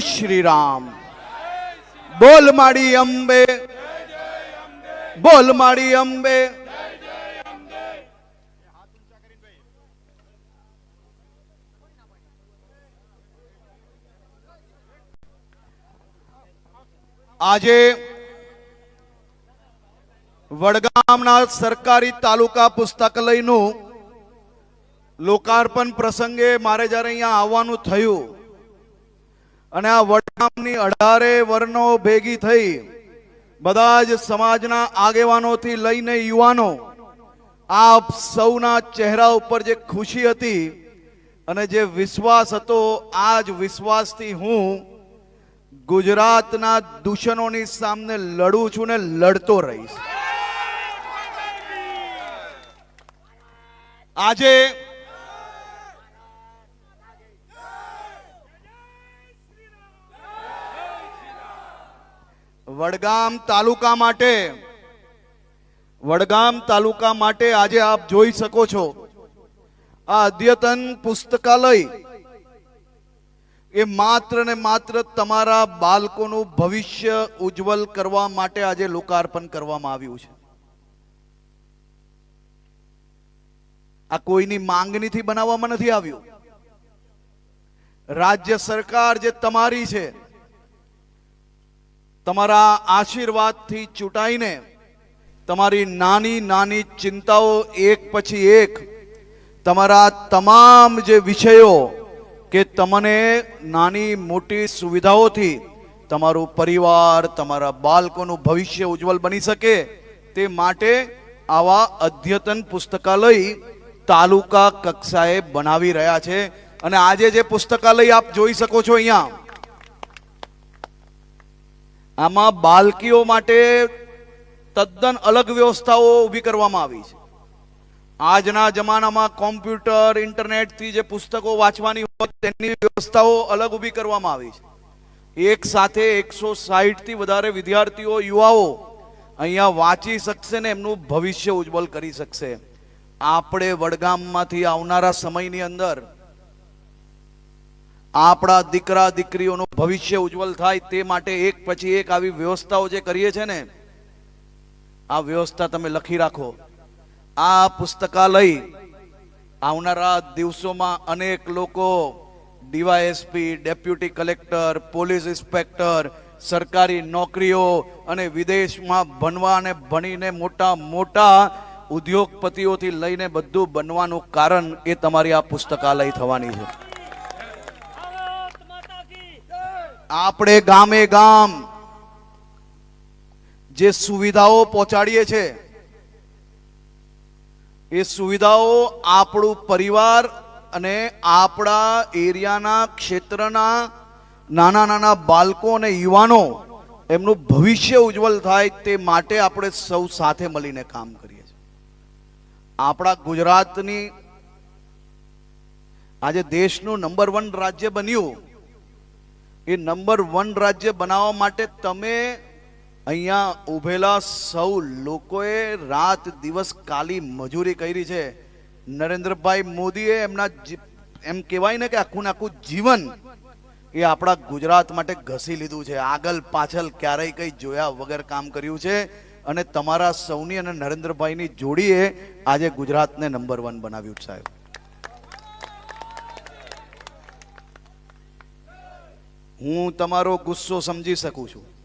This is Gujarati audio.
શ્રી રામ બોલ માડી અંબે। બોલ માડી અંબે। આજે વડગામના સરકારી તાલુકા પુસ્તકાલયનું લોકાર્પણ પ્રસંગે મારે જ્યારે અહીંયા આવવાનું થયું અને આ વડગામની અઢારે વર્ણો ભેગી થઈ બધા જ સમાજના આગેવાનોથી લઈને યુવાનો આપ સૌના ચહેરા ઉપર જે ખુશી હતી અને જે વિશ્વાસ હતો આ જ વિશ્વાસથી હું ગુજરાતના દૂષણોની સામે લડું છું ને લડતો રહીશ. આજે વડગામ તાલુકા માટે, વડગામ તાલુકા માટે આજે આપ જોઈ શકો છો, આ અદ્યતન પુસ્તકાલય એ માત્ર ને માત્ર તમારા બાળકોનું ભવિષ્ય ઉજ્જવલ કરવા માટે આજે લોકાર્પણ કરવામાં આવ્યું છે. આ કોઈની માંગણીથી બનાવવામાં નથી આવ્યું. રાજ્ય સરકાર જે તમારી છે તમારા આશીર્વાદથી ચૂંટાઈને તમારી નાની નાની ચિંતાઓ એક પછી એક, તમારા તમામ જે વિષયો કે તમને નાની મોટી સુવિધાઓથી તમારું પરિવાર, તમારા બાળકોનું ભવિષ્ય ઉજ્જવલ બની શકે તે માટે આવા અદ્યતન પુસ્તકાલય તાલુકા કક્ષાએ બનાવી રહ્યા છે. અને આજે જે પુસ્તકાલય આપ જોઈ શકો છો અહીંયા આમાં બાલકીઓ માટે તદ્દન અલગ વ્યવસ્થાઓ ઊભી કરવામાં આવી છે. આજના જમાનામાં કોમ્પ્યુટર, ઇન્ટરનેટથી જે પુસ્તકો વાંચવાની હોય તેની વ્યવસ્થાઓ અલગ ઊભી કરવામાં આવી છે. એક સાથે એકસો સાહીઠથી વધારે વિદ્યાર્થીઓ, યુવાઓ અહીંયા વાંચી શકશે ને એમનું ભવિષ્ય ઉજ્જવલ કરી શકશે. આપણે વડગામમાંથી આવનારા સમયની અંદર આપણા દીકરા દીકરીઓનું ભવિષ્ય ઉજ્જવલ થાય તે માટે એક પછી એક આવી વ્યવસ્થાઓ જે કરીએ છે ને, આ વ્યવસ્થા તમે લખી રાખો. આ પુસ્તકાલય આવનારા દિવસોમાં અનેક લોકો, DYSP, deputy collector, police inspector, સરકારી નોકરીઓ અને વિદેશમાં ભણવા અને ભણીને મોટા મોટા ઉદ્યોગપતિઓથી લઈને બધું બનવાનું કારણ એ તમારી આ પુસ્તકાલય થવાની છે. આપણે ગામે ગામ જે સુવિધાઓ પહોંચાડીએ છે, એ સુવિધાઓ આપણું પરિવાર અને આપણા એરિયાના ક્ષેત્રના નાના નાના બાળકો અને યુવાનો એમનું ભવિષ્ય ઉજ્જવલ થાય તે માટે આપણે સૌ સાથે મળીને કામ કરીએ છીએ. આપણા ગુજરાતની આજે દેશનું નંબર વન રાજ્ય બન્યું. એ નંબર વન રાજ્ય બનાવવા માટે તમે અહીંયા ઉભેલા સૌ લોકોએ રાત દિવસ કાલી મજૂરી કરી છે. નરેન્દ્રભાઈ મોદીએ એમના એમ કહેવાય ને કે આખું આખું જીવન એ આપણા ગુજરાત માટે ઘસી લીધું છે. આગળ પાછળ ક્યારેય કંઈ જોયા વગર કામ કર્યું છે અને તમારા સૌની અને નરેન્દ્રભાઈની જોડીએ આજે ગુજરાતને નંબર વન બનાવ્યું સાહેબ. હું તમારો ગુસ્સો સમજી શકું છું.